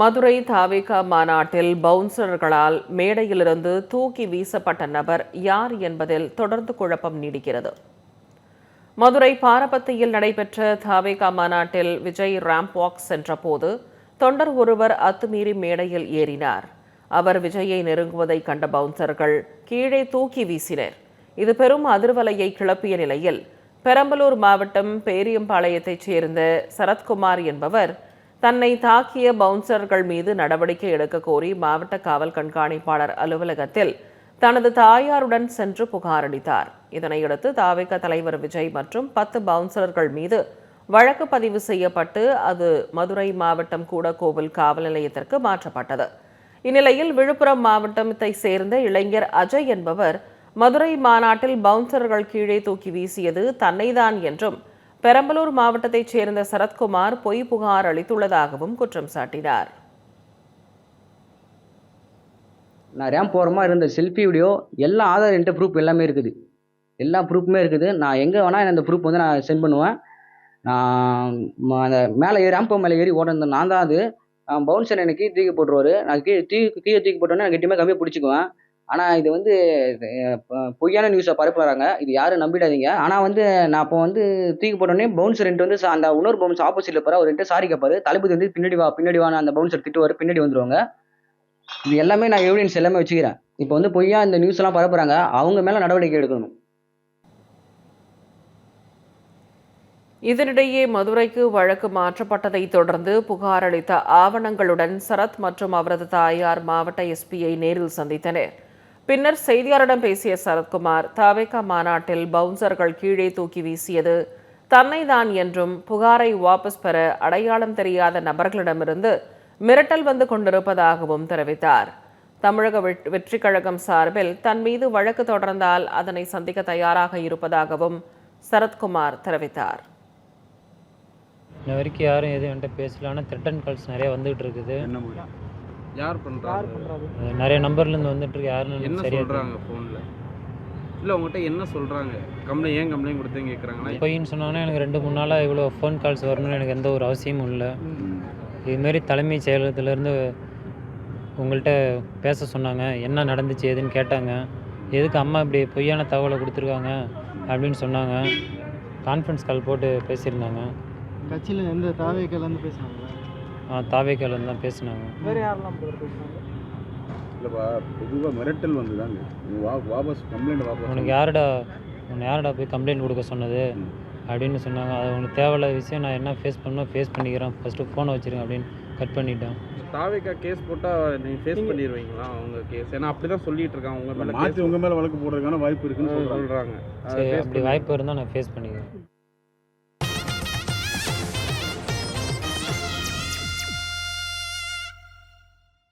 மதுரை தாவேகா மாநாட்டில் பவுன்சர்களால் மேடையிலிருந்து தூக்கி வீசப்பட்ட நபர் யார் என்பதில் தொடர்ந்து குழப்பம் நீடிக்கிறது. மதுரை பாரபத்தியில் நடைபெற்ற தாவேகா மாநாட்டில் விஜய் ராம்ப் வாக் சென்றபோது தொண்டர் ஒருவர் அத்துமீறி மேடையில் ஏறினார். அவர் விஜயை நெருங்குவதை கண்ட பவுன்சர்கள் கீழே தூக்கி வீசினர். இது பெரும் அதிர்வலையை கிளப்பிய நிலையில் பெரம்பலூர் மாவட்டம் பேரியம்பாளையத்தைச் சேர்ந்த சரத்குமார் என்பவர் தன்னை தாக்கிய பவுன்சர்கள் மீது நடவடிக்கை எடுக்க கோரி மாவட்ட காவல் கண்காணிப்பாளர் அலுவலகத்தில் தனது தாயாருடன் சென்று புகாரளித்தார் இதனையடுத்து தாவேக தலைவர் விஜய் மற்றும் பத்து பவுன்சர்கள் மீது வழக்கு பதிவு செய்யப்பட்டு அது மதுரை மாவட்டம் கூடக்கோவில் காவல் நிலையத்திற்கு மாற்றப்பட்டது. இந்நிலையில் விழுப்புரம் மாவட்டத்தை சேர்ந்த இளைஞர் அஜய் என்பவர் மதுரை மாநாட்டில் பவுன்சர்கள் கீழே தூக்கி வீசியது தன்னைதான் என்றும் பெரம்பலூர் மாவட்டத்தைச் சேர்ந்த சரத்குமார் பொய் புகார் அளித்துள்ளதாகவும் குற்றம் சாட்டினார். நான் ரேம்ப் போகிற இருந்த செல்ஃபி வீடியோ எல்லா ஆதார் என்கிட்ட ப்ரூஃப் எல்லாமே இருக்குது. எல்லா ப்ரூஃப்புமே இருக்குது. நான் எங்கே வேணால் அந்த ப்ரூஃப் வந்து நான் சென்ட் பண்ணுவேன். நான் அந்த மேலே ஏறி ரேம்போ மேலே ஏறி ஓட நான் தான் அது. பவுன்சர் எனக்கு தூக்கி போட்டுருவாரு. நான் கீழே தூக்கி கீழே தூக்கி போட்டோன்னே நான் கெட்டியமாக கம்மியாக பிடிச்சிக்குவேன். ஆனால் இது வந்து பொய்யான நியூஸை பரப்புறாங்க. இது யாரும் நம்பிடாதீங்க. ஆனால் வந்து நான் அப்போ வந்து தூக்கி போட்டோடனே பவுன்சர் ரெண்டு வந்து அந்த இன்னொரு பவுன்ஸ் ஆப்போசிட்டில் போகிற ஒரு ரெண்டு சாரி கேட்பாரு தளபதி வந்து பின்னாடி வா பின்னாடி வான்னு அந்த பவுன்சர் திட்டுவார். பின்னாடி வந்துருவாங்க. இது எல்லாமே நான் எவிடன்ஸ் எல்லாமே வச்சுக்கிறேன். இப்போ வந்து பொய்யா இந்த நியூஸ் எல்லாம் பரப்புறாங்க. அவங்க மேல நடவடிக்கை எடுக்கணும். இதனிடையே மதுரைக்கு வழக்கு மாற்றப்பட்டதைத் தொடர்ந்து புகார் அளித்த ஆவணங்களுடன் சரத் மற்றும் அவரது தாயார் மாவட்ட எஸ்பியை நேரில் சந்தித்தனர். பின்னர் செய்தியாளரிடம் பேசிய சரத்குமார் தாவேகா மாநாட்டில் பவுன்சர்கள் கீழே தூக்கி வீசியது. தன்னைதான் என்றும் புகாரை வாபஸ் பெற அடையாளம் தெரியாத நபர்களிடமிருந்து மிரட்டல் வந்து கொண்டிருப்பதாகவும் தெரிவித்தார். தமிழக வெற்றிக் கழகம் சார்பில் தன் மீது வழக்கு தொடர்ந்தால் அதனை சந்திக்க தயாராக இருப்பதாகவும் சரத்குமார் தெரிவித்தார். இன்ன வரைக்கும் யாரும் எதுவும் என்கிட்ட பேசல. ஆனால் த்ரெட்டன் கால்ஸ் நிறைய வந்துகிட்டு இருக்குது. யார் அது நிறைய நம்பர்லேருந்து வந்துட்டு இருக்கு. யாருன்னு என்ன சொல்றாங்க ஃபோன்ல இல்ல உங்ககிட்ட என்ன சொல்றாங்க? கம்ப்ளைண்ட் ஏன் கம்ப்ளைண்ட் கொடுத்தேன்னு கேக்குறாங்களா? தெரியல. பொய்ன்னு சொன்னாங்கன்னா எனக்கு ரெண்டு மூணு நாளாக இவ்வளோ ஃபோன் கால்ஸ் வரணும்னு எனக்கு எந்த ஒரு அவசியமும் இல்லை. இதுமாரி தலைமைச் செயலகத்திலேருந்து உங்கள்கிட்ட பேச சொன்னாங்க. என்ன நடந்துச்சு ஏதுன்னு கேட்டாங்க. எதுக்கு அம்மா இப்படி பொய்யான தகவலை கொடுத்துருக்காங்க அப்படின்னு சொன்னாங்க. கான்ஃபரன்ஸ் கால் போட்டு பேசியிருந்தாங்க. கட்சியில் எந்த தாவேக்கலேருந்து பேசுனாங்க? தாவேக்காலேருந்து தான் பேசினாங்க. வேறு யாரெல்லாம் இல்லைப்பா பொதுவாக மிரட்டல் நீ வா வாபஸ் கம்ப்ளைண்ட் வாபஸ் உனக்கு யாருடா உன்னை யாருடா போய் கம்ப்ளைண்ட் கொடுக்க சொன்னது. அப்படின்னு சொன்னாங்க. அது உனக்கு தேவையில்லாத விஷயம் நான் என்ன ஃபேஸ் பண்ணணும் ஃபேஸ் பண்ணிக்கிறேன். ஃபஸ்ட்டு ஃபோனை வச்சிருங்க அப்படின்னு கட் பண்ணிட்டேன். தாவேக்கா கேஸ் போட்டா நீங்க ஃபேஸ் பண்ணிடுவீங்களா? அவங்க கேஸ் ஏன்னா அப்படிதான் சொல்லிட்டு இருக்காங்க. உங்க மேல மாற்றி உங்கள் மேலே வழக்கு போடுறதுக்கான வாய்ப்பு இருக்குன்னு சொல்கிறாங்க சரி அப்படி வாய்ப்பு இருந்தால் நான் ஃபேஸ் பண்ணிக்கிறேன்.